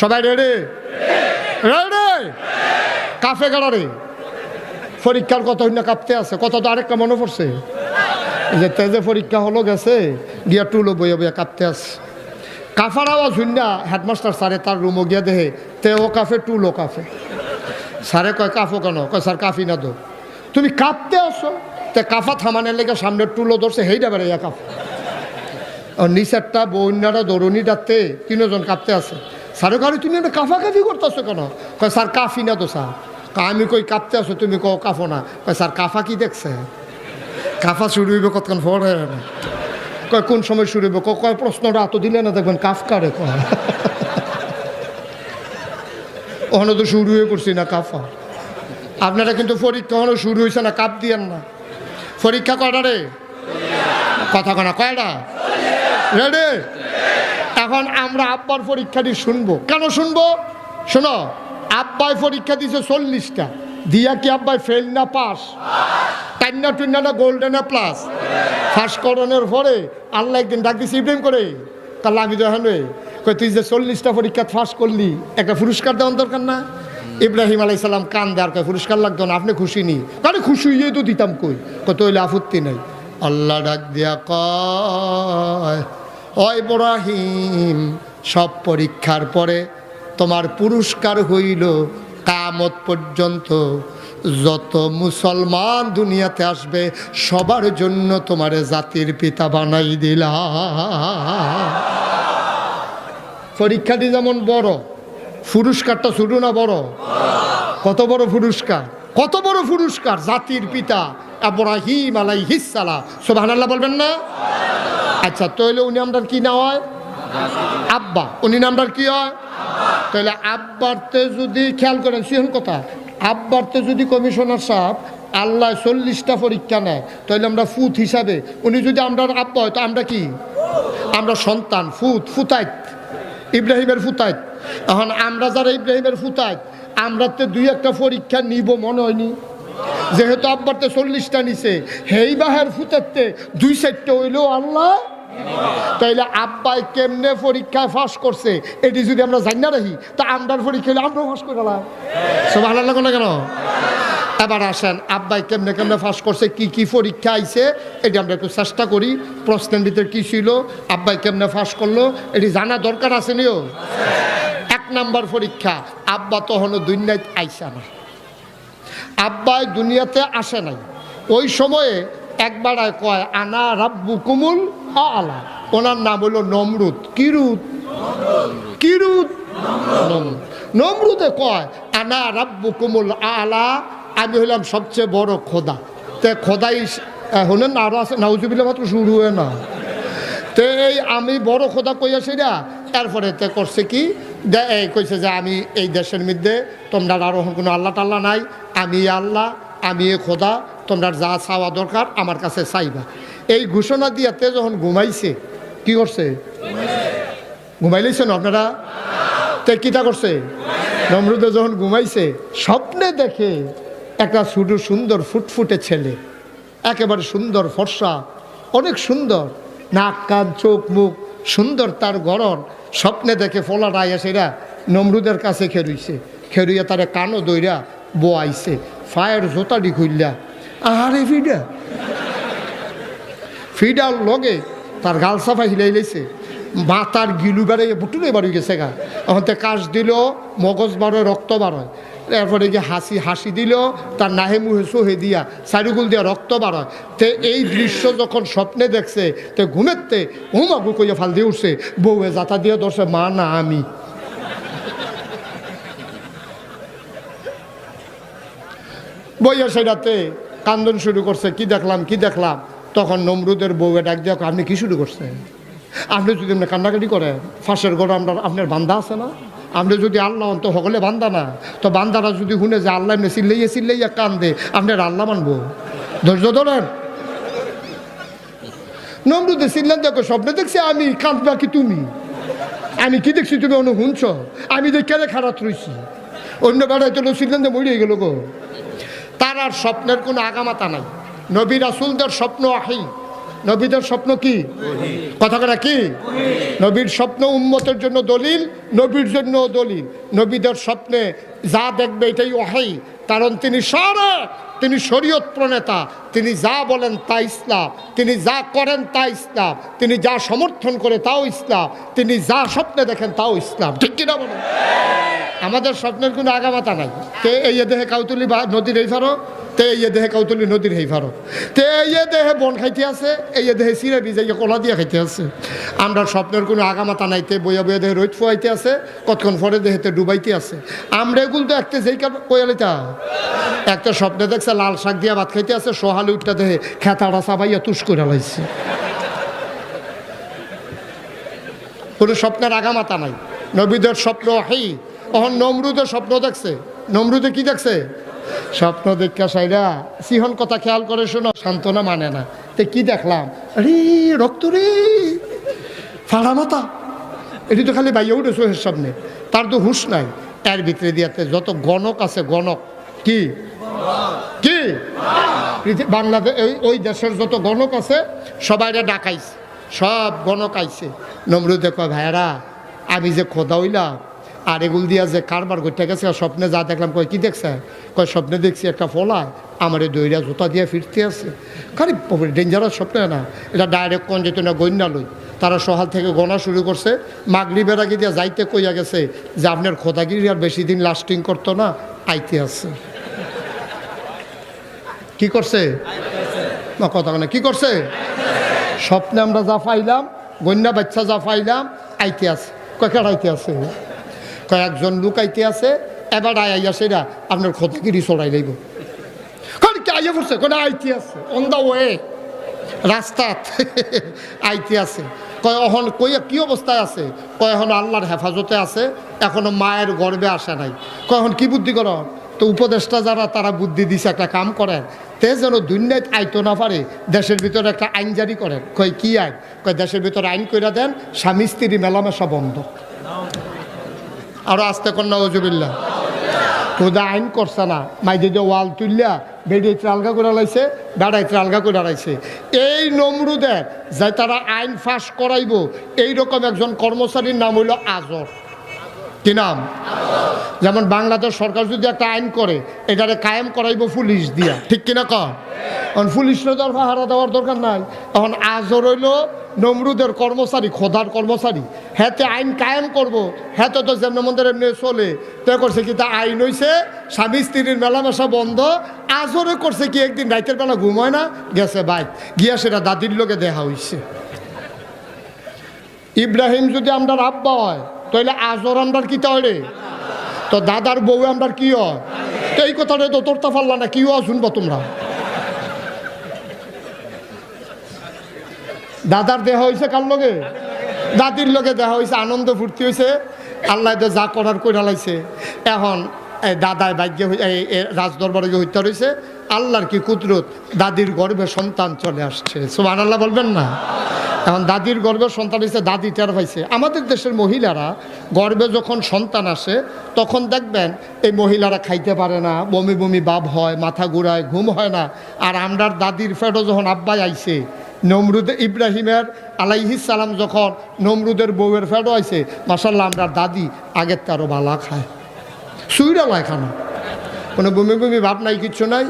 সবাই ready ready cafe গাড়ারে। পরীক্ষার কত হইনা কাঁপতে আছে? কত তো আরেকটা মনে পড়ছে। যে তেজে পরীক্ষা হলো গেছে, গিয়া টুলো বইয়া বইয়া কাঁপতে আছে। কাফার আওয়াজ হইনা হেডমাস্টার স্যারে তার রুমও গিয়া দেহে তেও কাফে, টুলো কাফে। স্যারে কয়, কাফো কেন? কয়, স্যার, কাফি না দো তুমি কাঁপতে আসো তে কাফা থামানের লেগে সামনে টুলো ধরছে হেইটা বেড়াইয়া কাফা নিচেরটা বন্যাটা দরুনিটাতে তিনজন কাঁপতে আছে। স্যারে কারও তুমি একটা কাফা কাফি করতেছো কেন? কয়, স্যার, কাফি না তো, স্যার। আমি কই কাঁপতে আসো তুমি কও কাফো না। কয়, স্যার, কাফা কি দেখছে? কাফা শুরু হইবে কতক্ষণ পরে? কয়, কোন সময় শুরু হইবে? ক- কয়, প্রশ্নটা এত দিলে না দেখবেন কাফ কারে? কয় ওখানে তো শুরু হয়ে পড়ছি না কাফা। আপনারা কিন্তু পরীক্ষা ওখানে শুরু হয়েছে না, কাপ দিয়েন না। পরীক্ষা কয়টা রে? কথা কনা কয়টা? রেডি এখন আমরা আব্বার পরীক্ষাটি শুনব। কেন শুনব? শোনো, আব্বাই পরীক্ষা দিছে চল্লিশটা। দিয়া কি আব্বাই ফেল না পাস টাইনা টুইনা গোল্ডেন প্লাস ফার্স্ট করণের পরে আল্লাহ একদিন ডাক দিছে ইব্রাহিম করে তাহলে আমি তো এখন কই তুই যে চল্লিশটা পরীক্ষা ফার্স্ট করলি, একটা পুরস্কার দেওয়ার দরকার না? ইব্রাহিম আলাইসাল্লাম কান দেওয়ার কয়, পুরস্কার লাগতো না, আপনি খুশি নি? কারণ খুশি হইয়ে তো দিতাম কই? কত হইলে আপত্তি নাই। আল্লাহ ডাক দিয়া কয় ও ইব্রাহিম সব পরীক্ষার পরে তোমার পুরস্কার হইল কামত পর্যন্ত। যত মুসলমান দুনিয়াতে আসবে, সবার জন্য তোমার জাতির পিতা বানাই দিলা পরীক্ষাটি যেমন বড়, পুরস্কারটা ছোট না বড়? কত বড় পুরস্কার? কত বড় পুরস্কার? জাতির পিতা আবরাহিম আলাই হিসালা সোভানাল্লাহ বলবেন না? আচ্ছা তাহলে উনি আমরার কি না হয়? আব্বা। উনি নামটার কি হয়? তাহলে আব্বারতে যদি খেয়াল করেন, সিহন কথা। আব্বারতে যদি কমিশনার সাহেব আল্লাহ চল্লিশটা পরীক্ষা নেয়, তাহলে আমরা ফুত হিসাবে, উনি যদি আমরা আব্বা হয়, তো আমরা কি? আমরা সন্তান, ফুত, ফুতাইত। ইব্রাহিমের ফুতাইত। এখন আমরা যারা ইব্রাহিমের ফুতাইত, আমরা তো দুই একটা পরীক্ষা নিব, মনে হয়নি। যেহেতু আব্বারতে চল্লিশটা নিছে, হেই বাহের ফুতাইতে দুই সাইডটা হইলেও আল্লাহ তাইলে আব্বাই কেমনে পরীক্ষায় ফাঁস করছে, এটি যদি আমরা জানি না রাখি, তা আমরার পরীক্ষা হলে আমরাও ফাঁস করে সব ভালো লাগো না কেন? এবার আসেন, আব্বাই কেমনে কেমনে ফাঁস করছে, কি কি পরীক্ষা আইছে, এটি আমরা একটু চেষ্টা করি, প্রশ্নের ভিতরে কি ছিল, আব্বাই কেমনে ফাঁস করল, এটি জানা দরকার আছে নিও? এক নাম্বার পরীক্ষা, আব্বা তখনও নাইট আইসা না। আব্বাই দুনিয়াতে আসে নাই। ওই সময়ে একবার আর কয় আনা রাব্বু কুমুল আলা। ওনার নাম হলো নমরুদ। কিরুদ কিরুদ নমরুদ। কয় আনা রাব্বু কুমুল আলা। আমি হলাম সবচেয়ে বড় খোদা। তে খোদাই হলেন আরও আছে? নাউজুবিল্লা মাত্র শুরু হয়ে না। তে এই আমি বড় খোদা কইয়াছি না তারপরে তে করছে কি? এই কইছে যে আমি এই দেশের মধ্যে তোমরা আর কোনো আল্লাহ টাল্লাহ নাই। আমি আল্লাহ, আমি এ খোদা, তোমরা যা চাওয়া দরকার আমার কাছে চাইবা। এই ঘোষণা দিয়াতে যখন ঘুমাইছে, কি করছে? ঘুমাইলেছেন আপনারা? তে কিতা করছে? নমরুদে যখন ঘুমাইছে, স্বপ্নে দেখে একটা শুধু সুন্দর ফুটফুটে ছেলে, একেবারে সুন্দর ফর্সা, অনেক সুন্দর, নাক, কান, চোখ, মুখ সুন্দর তার গড়ন স্বপ্নে দেখে ফলাটা সেরা নমরুদের কাছে খেরুইছে খেরুইয়া তারে কানো দইরা বোয়াইছে। ফায়ের জোতাডি খুললা আরে ফিডা। ফিডার লগে তার গাল সাফা হিলাই লাইছে। মাথার গিলু বেড়াইয়ে বুটুলে বাড়ি গেছে গা। এখন কাশ দিল, মগজ বাড়য় রক্ত বাড়য় এরপরে যে হাসি হাসি দিল তার নাহে মুহে সোহে দিয়া চারিগুল দিয়া রক্ত বাড়য় তে এই দৃশ্য যখন স্বপ্নে দেখছে তে ঘুমেতে হুমাগু কইয়া ফাল দিয়ে উঠছে বউয়ে যাতা দিয়ে ধরছে মা না আমি। বইয়া সেটাতে কান্দন শুরু করছে কি দেখলাম কি দেখলাম? তখন নমরুদের বউয়ে ডাক কয়, আপনি কি শুরু করছেন? আপনি যদি আপনি কান্নাকাটি করেন ফাঁসের গড় আপনার আপনার বান্দা আছে না? আপনি যদি আল্লাহ অন্ত সকলে বান্দা না, তো বান্দারা যদি শুনে যে আল্লাহ এমনি চিল্লাইয়া চিল্লাইয়া কান্দে আপনার আল্লাহ মানবো? ধৈর্য ধরেন। নমরুদে চিল্লান দেখো, স্বপ্নে দেখছি আমি, কাঁদবা কি তুমি? আমি কি দেখছি তুমি অনু শুনছ? আমি দেখে খারাপ রইছি। অন্য বেড়ায় তো চিল্লান যে মরিয়ে গেল গো। তার আর স্বপ্নের কোনো আগামাতা নাই। নবী রাসুলদের স্বপ্ন আহি। নবীদের স্বপ্ন কি? কথা কথা কি? নবীর স্বপ্ন উম্মতের জন্য দলিল, নবীর জন্য দলিল। নবীদের স্বপ্নে যা দেখবে এটাই অহাই কারণ তিনি সারা, তিনি শরীয়ত প্রণেতা তিনি যা বলেন তা ইসলাম, তিনি যা করেন তা ইসলাম, তিনি যা সমর্থন করে তাও ইসলাম, তিনি যা স্বপ্নে দেখেন তাও ইসলাম। ঠিক কিনা বলেন আমাদের স্বপ্নের কোনো আগামাতা নাই। তে এই দেহে কাউতুলি বা নদীর এই ফারো, তে এই দেহে কাউতুলি নদীর এই ফারো। তে এই দেহে বন খাইতে আছে, এই দেহে সিরে বিজাইয়া কলা দিয়া খাইতে আছে। আমরা স্বপ্নের কোনো আগামাতা নাই, তে বইয়া বইয়া দেহে রোদ ফুয়াইতে আছে, কতক্ষণ পরে দেহেতে ডুবাইতে আছে। আমরা এগুলো তো একটা যেই কয়ালিতা একটা স্বপ্নে দেখছে লাল শাক দিয়া ভাত খাইতে আছে সোহালি উঠটা দেহে খেতাড়া চাবাইয়া তুষ করে লাইছে। কোনো স্বপ্নের আগামাতা নাই। নবীদের স্বপ্ন হেই তখন নমরুদের স্বপ্ন দেখছে। নমরুদে কি দেখছে? স্বপ্ন দেখা সাইরা সিহন কথা খেয়াল করে শোনো, সান্ত্বনা মানে না। তে কি দেখলাম? আরে, রক্ত রে। ফাড়া মাথা। এটি তো খালি বাইয়া উঠে চোখের সামনে। তার তো হুঁশ নাই। তার ভিতরে দিয়াতে যত গণক আছে, গণক। কি? কি? বাংলাদেশ ওই দেশের যত গণক আছে, সবাইরে ডাকাইছে। সব গণক আইছে। নমরুদে কয়, ভাইয়ারা, আমি যে খোদা হইলাম, আর এগুল দিয়া যে কারবার করতে গেছে স্বপ্নে যা দেখলাম, কয়, কি দেখছে? কয়, স্বপ্নে দেখছি একটা ফলা, আমার এই দইরা জুতা দিয়ে ফিরতে আছে। খালি ডেঞ্জারাস স্বপ্ন না, এটা ডাইরেক্ট কোন যেত না গণ্যা লই। তারা সহাল থেকে গণা শুরু করছে। মাগরিবের আগে দিয়া যাইতে কইয়া গেছে যে, আপনার খোদাগিরি আর বেশি দিন লাস্টিং করতো না, আইতে আছে। কি করছে? না, কথা না, কি করছে? স্বপ্নে আমরা যা পাইলাম গন্যা বাচ্চা যা পাইলাম, আইতে আছে। কয়েকটা আইতে আছে? কয়েকজন লোক আইতে আছে, এবার আই আইয়া সেরা, আপনার ক্ষতিগিরি চড়াই কি আইয়া পড়ছে? কোন আইতে আছে। অন দা ওয়ে রাস্তাত আইতে আছে। কয় অহন কই, কি অবস্থায় আছে? কয়, এখন আল্লাহর হেফাজতে আছে, এখনও মায়ের গর্বে আসে নাই। কয়, এখন কি বুদ্ধি করো? তো উপদেষ্টা যারা, তারা বুদ্ধি দিছে, একটা কাম করেন। তে যেন দুর্নীতি আইতো না পারে, দেশের ভিতরে একটা আইন জারি করেন। কয়, কি আইন? কয়, দেশের ভিতরে আইন কইরা দেন, স্বামী স্ত্রী মেলামেশা বন্ধ। আরও আসতে কন্যা ওজুবিল্লা খোদা আইন করছে না। মাইদে যে ওয়াল তুললা বেড়ে ত্রালগা করে লাইছে বেড়াই ত্রালগা করে লাইছে। এই নমরুদের যে তারা আইন ফাঁস করাইব, এইরকম একজন কর্মচারীর নাম হইল আজর। কি নাম? যেমন বাংলাদেশ সরকার যদি একটা আইন করে, এটারে কায়েম করাইব পুলিশ দিয়া। ঠিক কিনা কর এখন পুলিশের দর পাহারা দেওয়ার দরকার নাই। এখন আজর হইল নমরুদের কর্মচারী, খোদার কর্মচারী। হ্যাতে আইন কায়েম করব হ্যাঁ তো যেমন মন্দির এমনি চলে। তো করছে কি, তা আইন হইছে, স্বামী স্ত্রীর মেলামেশা বন্ধ। আজরে করছে কি, একদিন রাইতের বেলা ঘুমোয় না, গেছে বাইক। গিয়া সেটা দাদির লোকে দেখা হইছে। ইব্রাহিম যদি আমরা আব্বা হয় তাহলে আজর আমরার কি তাহলে তো দাদার বউ আমরার কি হয়? তো এই কথাটা তো তোরতা পারলা না, কি হয় শুনব তোমরা? দাদার দেহ হয়েছে কার লগে? দাদির লগে দেহ হয়েছে আনন্দ ফুর্তি হয়েছে আল্লাহ তো যা করার করে লাইছে। এখন দাদায় ভাগ্যে রাজদরবারে হত্যা রয়েছে আল্লাহর কি কুদরত? দাদির গর্ভে সন্তান চলে আসছে। সোমান আল্লাহ বলবেন না? এখন দাদির গর্ভে সন্তান এসে দাদি টের পাইছে। আমাদের দেশের মহিলারা গর্বে যখন সন্তান আসে, তখন দেখবেন এই মহিলারা খাইতে পারে না, বমি বমি ভাব হয়, মাথা ঘুরায়, ঘুম হয় না। আর আমরার দাদির ফেটো যখন আব্বাই আইছে, নমরুদ ইব্রাহিমের সালাম যখন নমরুদের বউয়ের ফেটো আইছে মাসাল্লাহ আমরার দাদি আগের তারও বালা খায়। সুইরা লয় খানা কোনো বমি বমি ভাব নাই, কিচ্ছু নাই।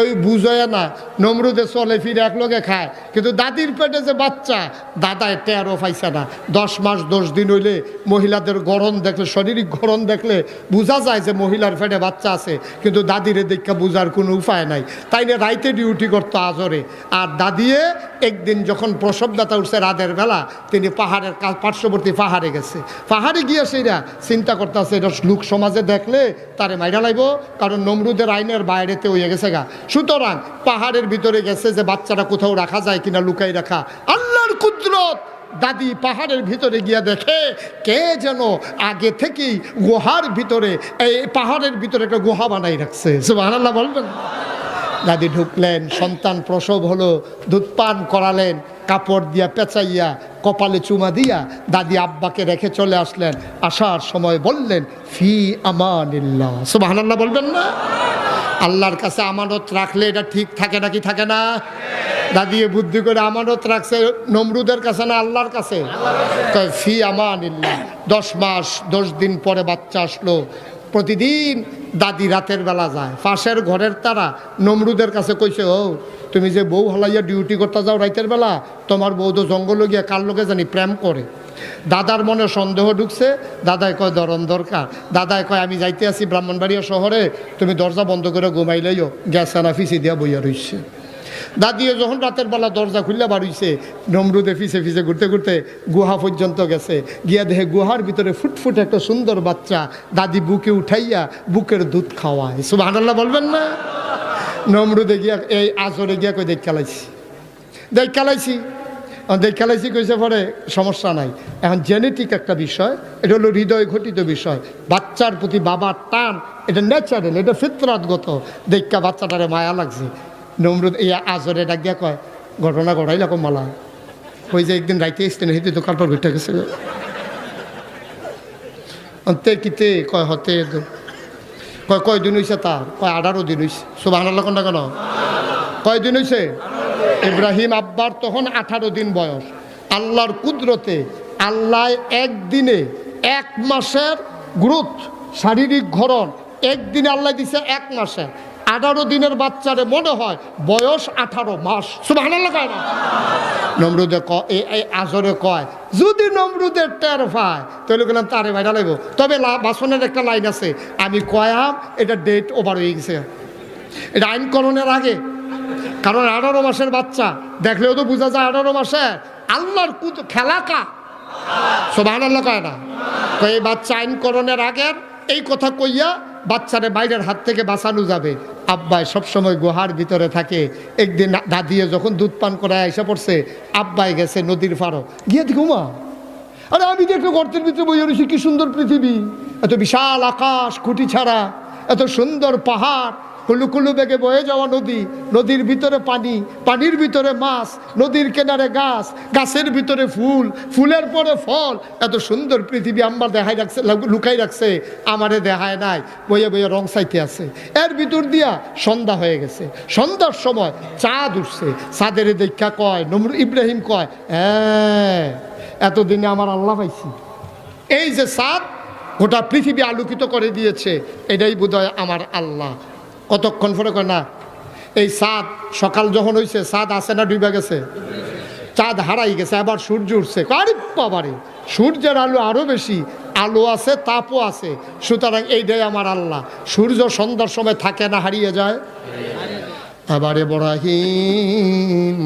ওই বুঝয় না নমরুদে চলে ফিরে এক লোকে খায়। কিন্তু দাদির পেটে যে বাচ্চা, দাদায় টেরও পাইছে না। দশ মাস, দশ দিন হইলে মহিলাদের গরম দেখলে, শারীরিক গরম দেখলে বোঝা যায় যে মহিলার পেটে বাচ্চা আছে। কিন্তু দাদিরে দেখা বোঝার কোনো উপায় নাই। তাই না রাইতে ডিউটি করতো আজরে। আর দাদিয়ে একদিন যখন প্রসবদাতা উঠছে রাতের বেলা, তিনি পাহাড়ের পার্শ্ববর্তী পাহাড়ে গেছে। পাহাড়ে গিয়ে সেইরা চিন্তা করতেছে, এটা লোক সমাজে দেখলে তারে মাইরা লাইব, কারণ নমরুদের আইনের বাইরেতে হয়ে গেছে গা। সুতরাং পাহাড়ের ভিতরে গেছে যে বাচ্চাটা কোথাও রাখা যায় কিনা লুকাই রাখা। আল্লাহর কুদরত। দাদি পাহাড়ের ভিতরে গিয়া দেখে কে যেন আগে থেকেই গুহার ভিতরে, এই পাহাড়ের ভিতরে একটা গুহা বানাই রাখছে। সুবহানাল্লাহ বলবেন? দাদি ঢুকলেন, সন্তান প্রসব হলো, দুধ পান করালেন, কাপড় দিয়া পেঁচাইয়া, কপালে চুমা দিয়া দাদি আব্বাকে রেখে চলে আসলেন। আসার সময় বললেন, ফি আমানিল্লাহ। সুবহানাল্লাহ বলবেন না? আল্লাহর কাছে আমানত রাখলে এটা ঠিক থাকে নাকি থাকে না? দাদিয়ে বুদ্ধি করে আমানত রাখছে নমরুদের কাছে না আল্লাহর কাছে? ফি আমানিল্লাহ। দশ মাস, দশ দিন পরে বাচ্চা আসলো। প্রতিদিন দাদি রাতের বেলা যায়। পাশের ঘরের তারা নমরুদের কাছে কইছে, ও, তুমি যে বউ হলাইয়া ডিউটি করতে যাও রাতের বেলা, তোমার বউ তো জঙ্গলে গিয়া কার লোকে জানি প্রেম করে? দাদার মনে সন্দেহ ঢুকছে দাদায় কয় দরন দরকার। দাদায় কয়, আমি যাইতে আছি ব্রাহ্মণবাড়িয়া শহরে, তুমি দরজা বন্ধ করে ঘুমাইলেইও গ্যাস আনা ফিসি দিয়া বইয়া রইছে। দাদিয়ে যখন রাতের বেলা দরজা খুললে বাড়িছে, নমরুদে ফিসে ফিসে ঘুরতে ঘুরতে গুহা পর্যন্ত গেছে। গিয়া দেহে গুহার ভিতরে ফুটফুট একটা সুন্দর বাচ্চা দাদি বুকে উঠাইয়া বুকের দুধ খাওয়ায়। সুবাহ বলবেন না? নমরুদে গিয়া এই আজরে গিয়া কই দেখ খেলাইছি। দেখ খেলাইছি। দেখ খেলাইছি কইছে পরে সমস্যা নাই। এখন জেনেটিক একটা বিষয়, এটা হলো হৃদয় ঘটিত বিষয়। বাচ্চার প্রতি বাবার টান, এটা ন্যাচারাল এটা ফিতরাতগত। দেখা বাচ্চাটারে মায়া লাগছে। নমরুদ, এই আজরে ডাক দিয়া কয়, ঘটনা ঘটাই রকম মালা। ওই যে একদিন রাইতে এসতেন হেঁটে দোকান পর ঘুরতে গেছে অন্তে কিতে, কয়, হতে কয় কয় দিন হয়েছে তার? কয়, আঠারো দিন হয়েছে সুবাহ কোনটা কেন কয় দিন হয়েছে ইব্রাহিম আব্বার তখন আঠারো দিন বয়স। আল্লাহর কুদরতে আল্লাহ একদিনে এক মাসের গ্রোথ, শারীরিক ঘরণ একদিনে আল্লাহ দিছে এক মাসে। আঠারো দিনের বাচ্চারে মনে হয় বয়স আঠারো মাস। কয় নমরুদে এই আজরে কয়, যদি নমরুদের টের পায়, তাহলে গেলাম তারে বাইরা লাগব তবে বাসনের একটা লাইন আছে, আমি কয়াম, এটা ডেট ওভার হয়ে গেছে। এটা আইনকরণের আগে কারণ আঠারো মাসের বাচ্চা, দেখলেও তো বোঝা যায় আঠারো মাসে আল্লাহর কুত খেলা কা? সোভান আল্লাহ কয় না? কয় এই বাচ্চা আইনকরণের আগের এই কথা কইয়া বাচ্চারে বাইরের হাত থেকে বাঁচানো যাবে। আব্বাই সবসময় গুহার ভিতরে থাকে। একদিন দাদিয়ে যখন দুধ পান করে এসে পড়ছে, আব্বাই গেছে নদীর ফারো গিয়ে দেখো আরে আমি দেখো গর্তের ভিতরে বই রয়েছি, কি সুন্দর পৃথিবী। এত বিশাল আকাশ, খুঁটি ছাড়া, এত সুন্দর পাহাড় কুলু কুলু বেগে বয়ে যাওয়া নদী, নদীর ভিতরে পানি, পানির ভিতরে মাছ, নদীর কিনারে গাছ, গাছের ভিতরে ফুল, ফুলের পরে ফল। এত সুন্দর পৃথিবী আমার দেখাই রাখছে লুকাই রাখছে, আমারে দেখায় নাই বইয়ে বইয়ে রং সাইতে আছে। এর ভিতর দিয়া সন্ধ্যা হয়ে গেছে। সন্ধ্যার সময় চাঁদ উঠছে। চাঁদের দেখা কয় নমর ইব্রাহিম কয় হ্যাঁ এতদিনে আমার আল্লাহ পাইছি। এই যে চাঁদ গোটা পৃথিবী আলোকিত করে দিয়েছে, এটাই বোধহয় আমার আল্লাহ। কতক্ষণ পরে কয়, না, এই চাঁদ, সকাল যখন হয়েছে চাঁদ আসে না ডুবে গেছে। চাঁদ হারাই গেছে, আবার সূর্য উঠছে। আরে বাবারে, সূর্যের আলো আরও বেশি, আলো আছে, তাপও আছে। সুতরাং এইটাই আমার আল্লাহ, সূর্য সন্ধ্যার সময় থাকে না, হারিয়ে যায়। আবার এব্রাহিম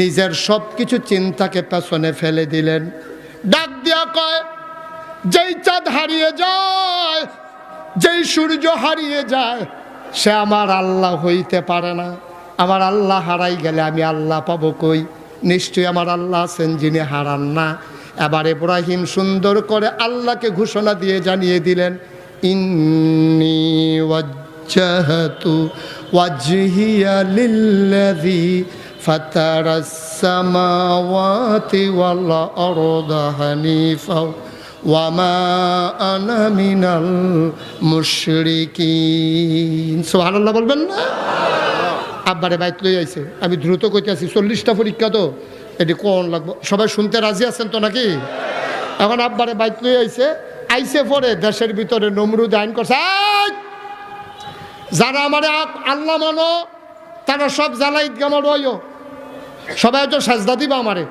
নিজের সব কিছু চিন্তাকে পেছনে ফেলে দিলেন। ডাক দিয়া কয়, যেই চাঁদ হারিয়ে যায়, যেই সূর্য হারিয়ে যায় সে আমার আল্লাহ হইতে পারে না। আমার আল্লাহ হারাই গেলে আমি আল্লাহ পাব কই? নিশ্চয়ই আমার আল্লাহ আছেন যিনি হারান না। এবার ইব্রাহিম সুন্দর করে আল্লাহকে ঘোষণা দিয়ে জানিয়ে দিলেন, ইন্নি ওয়াজ্জাহাতু ওয়াজহিয়া লিল্লাযী আরদা হানিফা ওয়ামা মিনাল বলবেন না? আব্বারে বাইত লই আইছে। আমি দ্রুত কইতে আছি, চল্লিশটা পরীক্ষা তো। এটি কোন লাগবো? সবাই শুনতে রাজি আছেন তো নাকি? এখন আব্বারে বাইত লই আইছে আইসে পরে দেশের ভিতরে নমরুদ আইন করছে। যারা আমার আল্লাহ মানো, তারা সব জ্বালা ঈদগামার রইও সবাই তো সাজদা দিবা আমারে।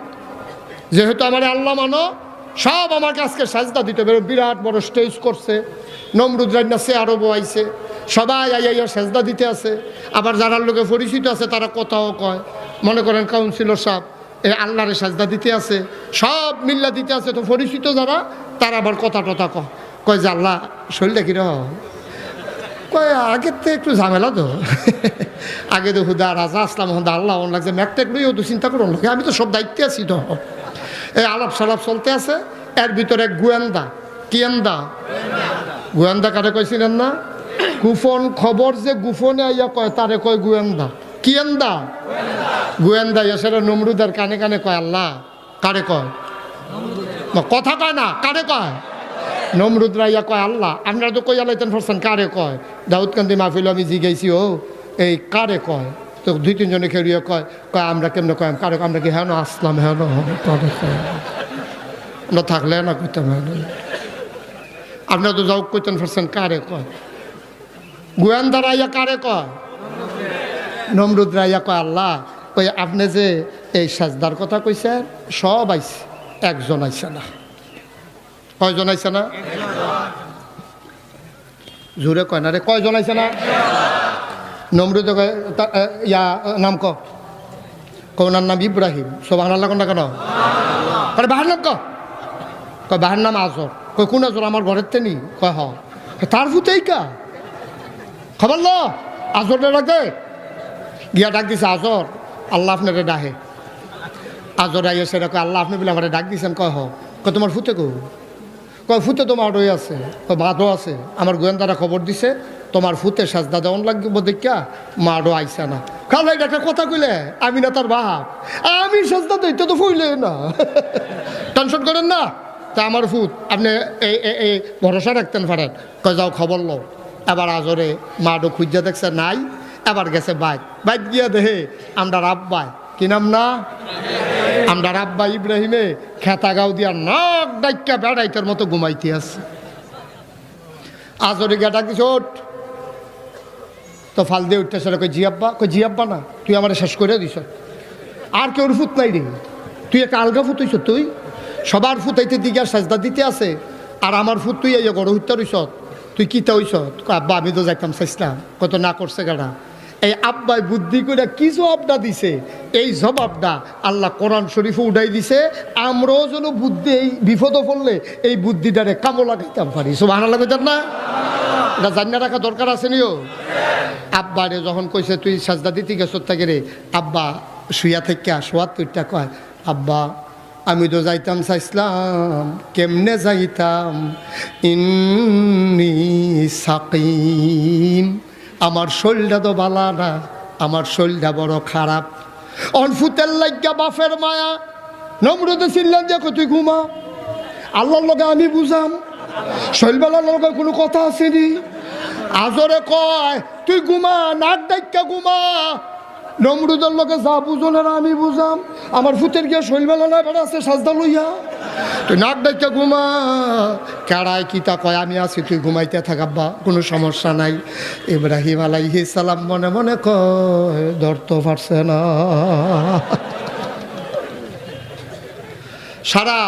যেহেতু আমারে আল্লাহ মানো সব আমাকে আজকে সাজদা দিতে হবে বিরাট বড় স্টেজ করছে। নমরুদ রান্নাসে আরও আইছে সবাই আইয়া সাজদা দিতে আছে। আবার যারা লোকে পরিচিত আছে, তারা কথাও কয়। মনে করেন কাউন্সিলর সাহেব এই আল্লাহরে সাজদা দিতে আছে। সব মিল্লা দিতে আছে। তো পরিচিত যারা, তারা আবার কথা টথা কয়। কয় যে আল্লাহ, শরীরটা কীরকম কয় আগের তো একটু ঝামেলা তো। আগে তো হুদা রাজা আসলাম হুদা আল্লাহ লাগছে লইও তো চিন্তা করুন লোকে আমি তো সব দায়িত্বে আছি তো। এই আলাপ সালাপ চলতে আছে, এর ভিতরে গোয়েন্দা। কিয়েন্দা গোয়েন্দা কারে কইছিলেন না? গুফন খবর যে গুফনে আইয়া কয়, তারে কয় গোয়েন্দা। কিয়েন্দা গোয়েন্দা এসে নমরুদের কানে কানে কয়, আল্লাহ, কারে কয়? কথা কয় না, কারে কয়? নমরুদ রাইয়া কয়, আল্লাহ আপনারা তো কই আলাইতেন ফরছেন কারে কয়? দাউদ কান্দি মাহফিল আমি জিগাইছি, ও, এই কারে কয়? তো দুই তিনজনে খেলিয়ে কয় কয়, আমরা কেমনে কয়? কারও, আমরা কি হ্যাঁ আসলাম হ্যাঁ আমরা থাকলে না কইতাম হ্যাঁ আপনার তো যাও কইতেন পারছেন কারে কয়? গোয়েন্দারা ইয়া কারে কয়? নমরুদ রাইয়া কয়, আল্লাহ, কই আপনি যে এই সাজদার কথা কইছেন, সব আইছে, একজন আইছে না। কয়জন আইছে না? জোরে কয় না রে, কয়জন আইছে না? নমরুদ তা- ইয়া নাম ক? নাম ইব্রাহিম। সব আল্লাহ কোনটা কেন? বাহার নাম ক? বাহার নাম আজর। কয়, কোন আজর? আমার ঘরের তেনি কয়, হ। তার ফুতেই খবর ল? আজর ডাকে গিয়া ডাক দিছে, আজর। আল্লাহ আপনারে ডাহে। আজর আইয়া সেটা কয় আল্লাহ আপনি বলে আমার ডাক দিছেন, কয়, হ। কয়, তোমার ফুতে কো কয় ফুতে তোমার ওই আছে, কয় বাদও আছে। আমার গোয়েন্দারা খবর দিছে তোমার ফুতে সাজদা দেওয়ান লাগবে দেখা মাডো আইসা না। খালে একটা কথা কইলে, আমি না তার বাপ। আমি সাজদা দিই তো ফুইলে না। টেনশন করেন না, তা আমার ফুত, আপনি এই এই- ভরসা রাখতেন পারেন কয় যাও, খবর লও। এবার আজরে মাডো খুঁজা দেখছে, নাই। এবার গেছে বাইক। বাইক গিয়া দেহে, আমরা রাব্বাই কি নাম না? আমরা রাব্বা ইব্রাহিমে খেতা গাও দিয়া নাক ডাইকা বেড়াইতের মতো ঘুমাইতে আছে। আজরে গেটা ওঠ তো ফাল দিয়ে উঠতে সেটা কই জিয়াব্বা কই জিয়াব্বা না, তুই আমার শেষ করে দিছ। আর কেউ ফুত নাই রে। তুই একটা আলগা ফুত হইছ তুই। সবার ফুতাইতে দিকে আর সাজদা দিতে আছে, আর আমার ফুত তুই এই গড় হইতে রইছ তুই কিতা হইছ? আব্বা, আমি তো যাইতাম চাইছিলাম, কত না করছে গাড়া। এই আব্বাই বুদ্ধি করে কি জবাবটা দিছে? এই জবাবটা আল্লাহ কোরআন শরীফে উঠাই দিছে, আমরাও যেন বুদ্ধি এই বিপদ পড়লে এই বুদ্ধিটারে কামো লাগাইতাম পারি। সব আনা লাগাইতাম না? এটা জানিয়ে রাখা দরকার আছে নিও। আব্বা রে যখন কইছে, তুই সাজদা দিতে গেছ থাকে রে? আব্বা শুয়া থেকে শোয়ার তুইটা কয়, আব্বা, আমি তো যাইতাম চাইছিলাম, কেমনে যাইতাম? ইন্নি সাকিম, আমার শরীরটা তো বালা না, আমার শরীরটা বড় খারাপ। অনফুতের লাগিয়া বাফের মায়া নম্রতে ছিলেন দেখো তুই ঘুমা। আল্লাহর লগে আমি বুঝাম শৈলবেলার লগে কোনো কথা আসেনি। আজরে কয়, তুই ঘুমা, নাক ডাইকা ঘুমা। নমরুদের লোকে যা বুঝনের আমি বুঝাম। আমার ফুতের গিয়ে শৈলবেলা না বেড়া আছে, সাজদা লইয়া। তুই নাক ডাইকা ঘুমা। কেড়ায় কি তা কয়, আমি আছি, তুই ঘুমাইতে থাকাব্বা কোনো সমস্যা নাই। ইব্রাহিম আলাইহি সালাম মনে মনে কয়, ধরতে পারছে না। সারা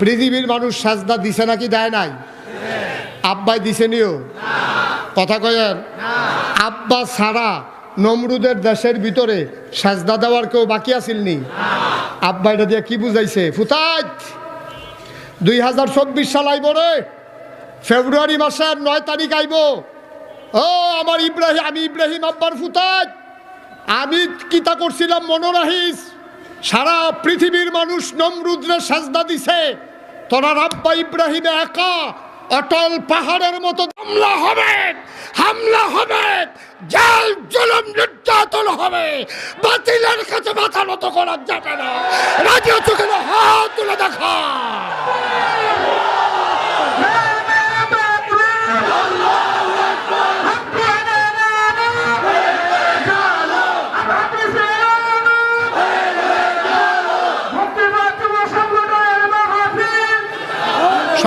পৃথিবীর মানুষ সাজদা দিছে নাকি দেয় নাই? আব্বাই দিছে নিও। কথা কয়েন আব্বা ছাড়া নমরুদের দেশের ভিতরে সাজদা দেওয়ার কেউ বাকি আসিলনি আব্বা এটা দিয়ে কি বুঝাইছে? ফুতাজ দুই হাজার চব্বিশ সাল আইব রে। ফেব্রুয়ারি মাসের নয় তারিখ আইব। ও, আমার ইব্রাহিম আমি ইব্রাহিম আব্বার ফুতাজ আমি কিতা করছিলাম? মনোরাহিস। সারা পৃথিবীর মানুষ নমরুদ্রে সাজদা দিছে। তোরা রাব্বা ইব্রাহিমে একা, অটল পাহাড়ের মতো হামলা হবে হামলা হবে, জাল, জলম, নির্যাতন হবে। বাতিলের কাছে মাথা নত করা যাবে না। রাজিও চোখে হাত তুলে দেখা।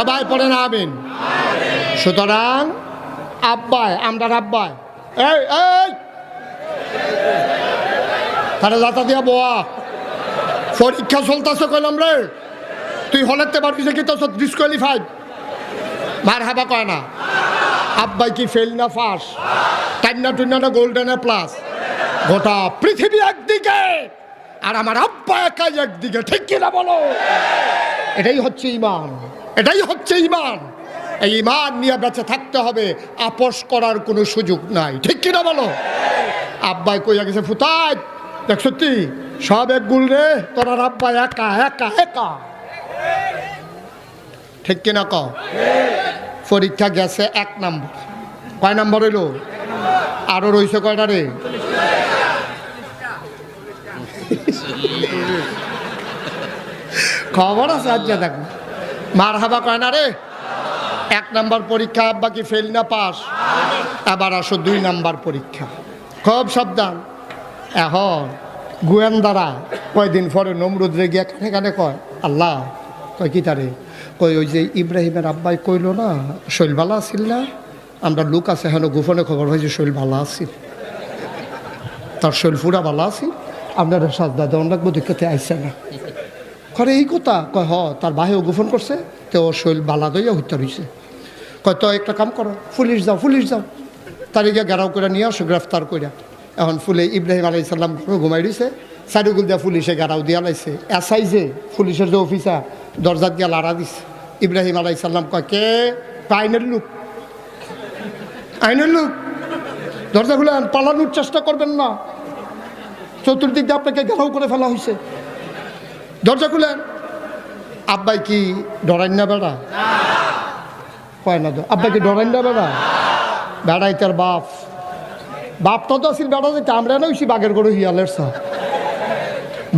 সবাই পড়েন আমিন। সুতরাং আব্বায় আমরা আব্বায় এই এই! তারা যাতা দিয়া বোয়া। পরীক্ষা চলতেছে কইলাম রে। তুই হলেতে পারবি কি তো ডিসকোয়ালিফাইড মার হাবা কয় না। আব্বাই কি ফেল না ফাঁস? টাইনা টুইনা গোল্ডেন প্লাস গোটা পৃথিবী একদিকে। আর আমার আব্বা একাই একদিকে। ঠিক কিনা বলো? এটাই হচ্ছে ইমান। এটাই হচ্ছে ইমান এই ইমান নিয়ে বেঁচে থাকতে হবে, আপোষ করার কোনো সুযোগ নাই। ঠিক কিনা বলো? আব্বাই কইয়া গেছে ফুতাই দেখ সত্যি, সব এক গুল রে, তোরা আব্বা একা একা একা। ঠিক কিনা ক পরীক্ষা গেছে এক নম্বর। কয় নম্বর হইল? আরও রইছে কয়টা রে? খবর আছে আজ দেখো। মার হাবা কয় না রে? এক নাম্বার পরীক্ষা, আব্বা কি ফেল না পাস? আবার আসো দুই নাম্বার পরীক্ষা। খুব সাবধান। এখন গোয়েন্দারা কয়দিন পরে নমরুদ রে গিয়া কানে কানে কয়, আল্লাহ, কয় কি তারে? কই ওই যে ইব্রাহিমের আব্বাই কইল না শৈল ভালো আছিল না? আমরা লোক আছে হেন গোপনে খবর হয়েছে শৈল ভালো আছিল। তার শৈল ফুরা ভালো আছিল। আপনার সাজদা দেওয়ান লাগবো, দেখতে আইসে না। করে এই কথা কয়, হ তার বাহেও গোপন করছে তো ওর শৈল বালা দইয়া হত্যা রয়েছে কয় তো একটা কাম করো পুলিশ যাও পুলিশ যাও। তারিখে গেরাও করে নিয়ে আসো গ্রেফতার করে এখন ফুলে ইব্রাহিম আলাই সাল্লাম ঘুমাই দিছে সাইডুগুল দিয়া পুলিশে গেরাও দিয়া লাইছে এসআই যে পুলিশের যে অফিসার দরজাত গিয়া লাড়া দিছে। ইব্রাহিম আলাই সাল্লাম কয়, কে? আইনের লোক। আইনের লোক? দরজা খুলে পালানোর চেষ্টা করবেন না। চতুর্দিক দিয়ে আপনাকে ঘেরাও করে ফেলা হয়েছে দরজা খুলেন। আব্বাই কি ডরাইন না বেড়া? কয় না আব্বাই কি ডরাইন না বেড়া? বেড়াই তার বাপ। বাপটা তো আসিল বেড়া যাইতে, আমরা না বাগের করে হিয়ালের সা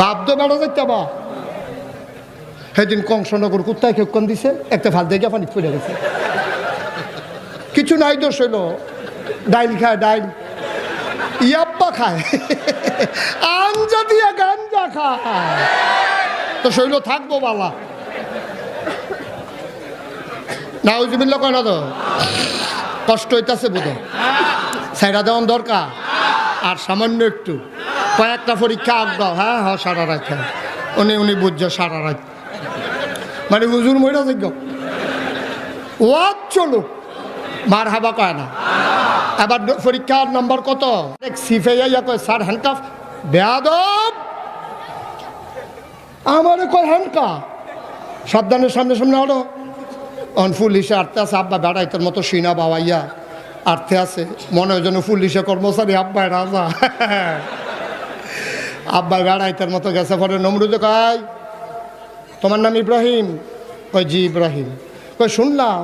বাপ তো বেড়া যাইতে বা। সেদিন কংসনগর কুত্তায় কেক্ষণ দিছে, একটা ফাল দিয়ে পানি পড়ে গেছে। কিছু নাই দোষ হইল। ডাইল খায়, ডাইল। ইয়াপ্পা খায়। আঞ্জা দিয়া গাঞ্জা খায়। তো শৈল থাকব বালা না ওই জমিল্লা কয় না তো? কষ্ট হইতাছে বোধ সাইরা দেওয়ান দরকার। আর সামান্য একটু। কয়েকটা পরীক্ষা আগ্রহ হ্যাঁ হ্যাঁ সারা রাত হ্যাঁ। উনি উনি বুঝছে সারা রাত। মানে হুজুর মহিলা যোগ্য ওয়াজ চলুক। মার হাবা কয় না। এবার ড- পরীক্ষার নম্বর কত? সিফে ইয়া কয়, স্যার হ্যান্ডকাফ বেয়াদব! আমারে কয় হ্যান্ডকাফ সাবধানের সামনে সামনে আরও। অন পুলিশে আটতে আছে, আব্বা বেড়াইতের মতো সিনা বাবাইয়া আটতে আছে। মনে হয় যেন ফুল পুলিশে কর্মচারী আব্বাই রাজা আব্বাই বেড়াইতের মতো গেছে, পরে নমরুদে কয়, তোমার নাম ইব্রাহিম? কয়, জি, ইব্রাহিম। কয়, শুনলাম,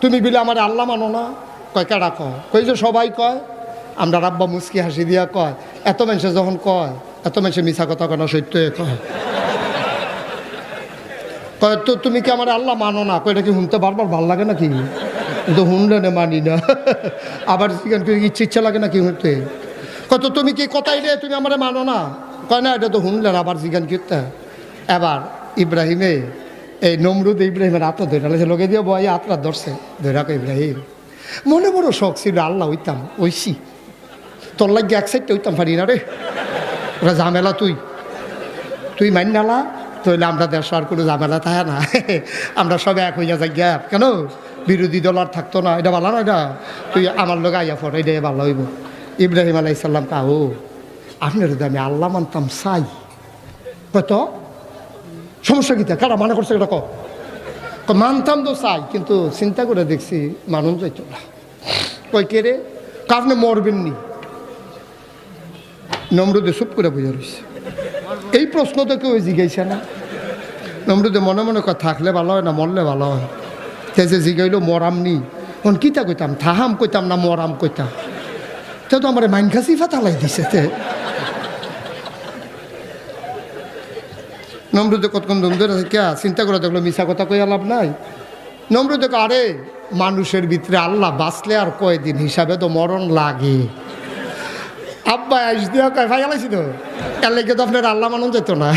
তুমি বিলে আমার আল্লাহ মানো না? কয়, কেডা কয়? কই যে সবাই কয়। আমরা রাব্বা মুস্কি হাসি দিয়া কয়, এত মানুষে যখন কয়, এত মানুষে মিছা কথা কেন সত্য কয়। কয়, তো তুমি কি আমার আল্লাহ মানো না? কয়টা কি শুনতে বারবার ভালো লাগে নাকি? তো শুনলে না মানি না। আবার ইচ্ছে ইচ্ছা লাগে নাকি শুনতে? কত তুমি কি কথাই রে তুমি আমার মানো না? কয়, না, এটা তো শুনলেন আবার জিজ্ঞান করতে এবার ইব্রাহিমে, এই নমরুদ ইব্রাহিমের আত্মা ধরে আলাইছে লোকে দিয়ে বয় আত্মা ধরছে। ধরে ইব্রাহিম। মনে বড় শখ ছিল, আল্লাহ হইতাম ওইসি। তোর লাগে এক সাইডটা হইতাম পারি না রে। ওরা ঝামেলা তুই। তুই মাইন তাহলে আমরা দেশ আর কোনো ঝামেলা থাকে না। আমরা সবাই এক হইয়া যাই গ্যাপ কেন? বিরোধী দল আর থাকতো না। এটা ভালো না এটা? তুই আমার লোক আইয়া পড় এটা ভালো হইব। ইব্রাহিম আলাইসাল্লাম কাহু আপনার যদি আমি আল্লাহ মানতাম, চাই। কত সমস্যা কী কারা মনে করছে এটা ক মানতাম তো চাই, কিন্তু চিন্তা করে দেখছি মানুষ যাইতো না। কই কে রে? কারণে মরবেন নি? নম্রদে চুপ করে বুঝে রয়েছে এই প্রশ্ন তো কেউ জিজ্ঞাসা না। নমরুদে মনে মনে কয়, থাকলে ভালো হয় না, মরলে ভালো হয়। তে যে জিগাইল মরাম নি। এখন কিতা কইতাম? থাহাম কইতাম না মরাম কইতাম? তে তো আমার মাইন খাসি ফাতালাই দিছে তে। নমরুদে কতক্ষণ দম ধরে কে, চিন্তা করে, দেখল মিশা কথা কই লাভ নাই। নমরুদে আরে, মানুষের ভিতরে আল্লাহ বাঁচলে আর কয়দিন হিসাবে তো মরণ লাগে। আব্বা আইস দিয়া কয় ভাই আলাইছি তো? এর লেগে তো আপনার আল্লাহ মানুন যেত না।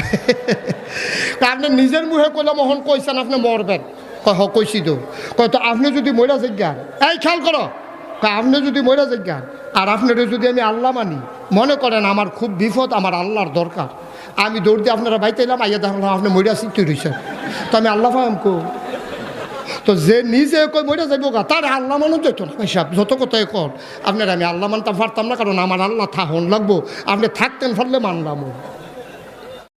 আপনি নিজের মুখে কইলাম মহন কইছেন আপনি মরবেন কয় হ কইছি তো। কয়, তো আপনি যদি মরা জিজ্ঞান এই, খেয়াল করো আপনি যদি মরা জিজ্ঞান আর আপনার যদি আমি আল্লাহ মানি, মনে করেন আমার খুব বিপদ আমার আল্লাহর দরকার আমি দৌড় দিয়ে আপনারা বাইতে এলাম, আইয়া দেখলাম আপনি মরিয়া শিখতে রয়েছেন তো আমি আল্লাহ ফাহাম কো? তো যে নিজে কই মরে যাইব গা? তার আল্লাহ মানুষ যেত না হিসাব যত কথাই কর আপনার আমি আল্লাহ মানতাম পারতাম না কারণ আমার আল্লাহ থাহন লাগবো। আপনি থাকতেন ফলে মানলাম